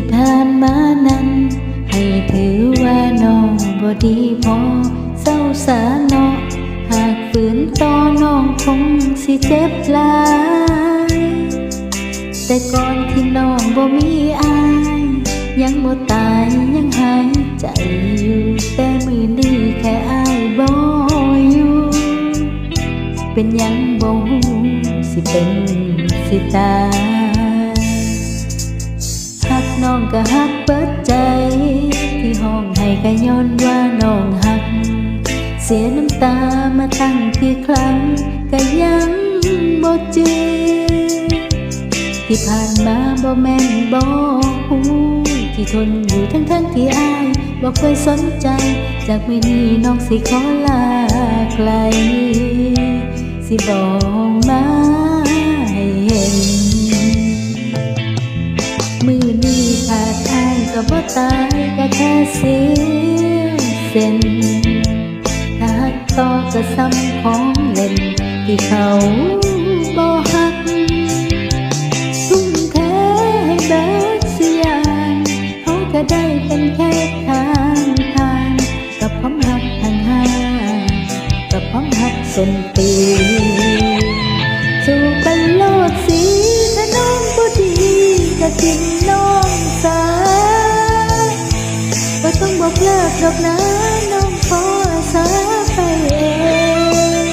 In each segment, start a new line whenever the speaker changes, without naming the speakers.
ที่ผ่านมานั้น ให้ถือว่าน้องบอดีพอเศร้าสาเนาะหากฝืนต่อน้องคงสิเจ็บลาย แต่ก่อนที่น้องบ่มีอาย ยังบ่ตายยังหายใจอยู่แต่มือนี้แค่อายบ่อยู่เป็นยังบ่สิเป็นสิตาย ก็หักเปิดใจ ที่ห้องให้ก็ย้อนว่าน้องหัก เสียน้ำตามาตั้งที่ครั้ง ก็ยังบ่จืที่ผ่านมาบ่แม่นบ่ฮู้ที่ทนอยู่ทั้งทั้งที่อายบ่เคยสนใจ จากมื้อนี้น้องสิขอลาไกล สิบอกมาายก็แค่เสียเส้นถ้าหักต่อก็ซ้ำของเล่นที่เขาบ่หักทุ่มเทให้เบิดเสียงเขาก็ได้เป็นแค่ทางทางกับความหักทางห้างกับความหักสนตีสู่กันโลดสีถ้าน้องบ่ดีก็ทิ้งน้อง ดอกนะน้องขออาสาไปเอง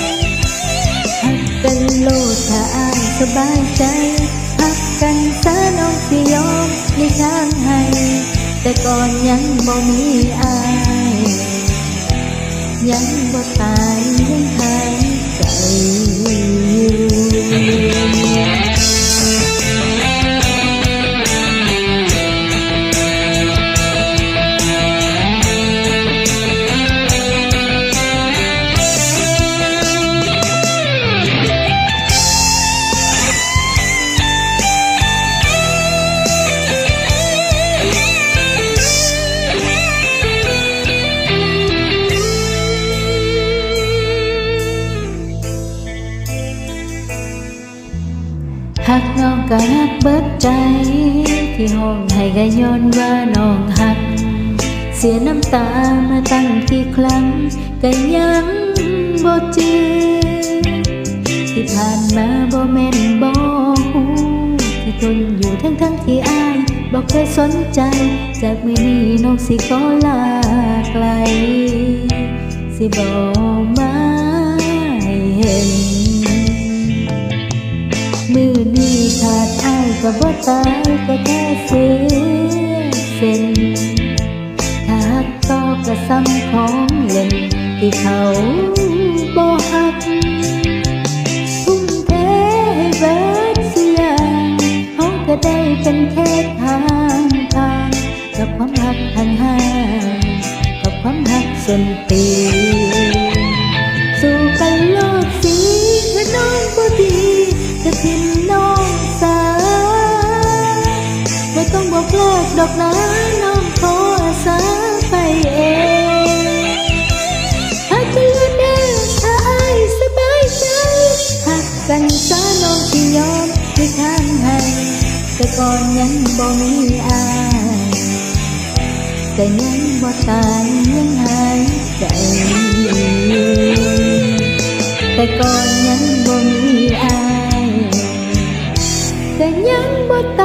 หักกันโลดถ้าอายสบายใจหักกันซะน้องสิยอมในทางให้ แต่ก่อนยังบ่มีอาย ยังบ่ตายยังไทยใจอยู่ กน้องก็หักเบิดใจ ที่ห้องให้ก็ย้อนว่าน้องหัก เสียน้ำตามาตั้งที่ครั้งก็ยังบ่จืที่ผ่านมาบ่แม่นบ่ฮู้ที่ทนอยู่ทั้งทั้งที่อายบ่เคยสนใจ จากมือนี้น้องสิขอลาไกล สิบอกมาให้เห็น มือนี้ขาดอ้ายก็บ่ตายก็แค่เสียเส้นถ้าหักต่อก็ซ้ำของเล่นที่เขาบ่หักทุ่มเทให้เบิดเสียงเขาก็ได้เป็นแค่ทางทางกับความหักทางห้างกับความหักส่วนตี บอกเลิกดอกนะน้องขออาสาไปเองหากจะลืมเด้อถ้าอายสบายใจหักกันซะน้องที่ยอมที่ทางให้แต่ก่อนยังบ่มีอายแต่ยังบ่ตายยังหายใจอยู่แต่ก่อนยังบ่มีอายแต่ยังบ่ต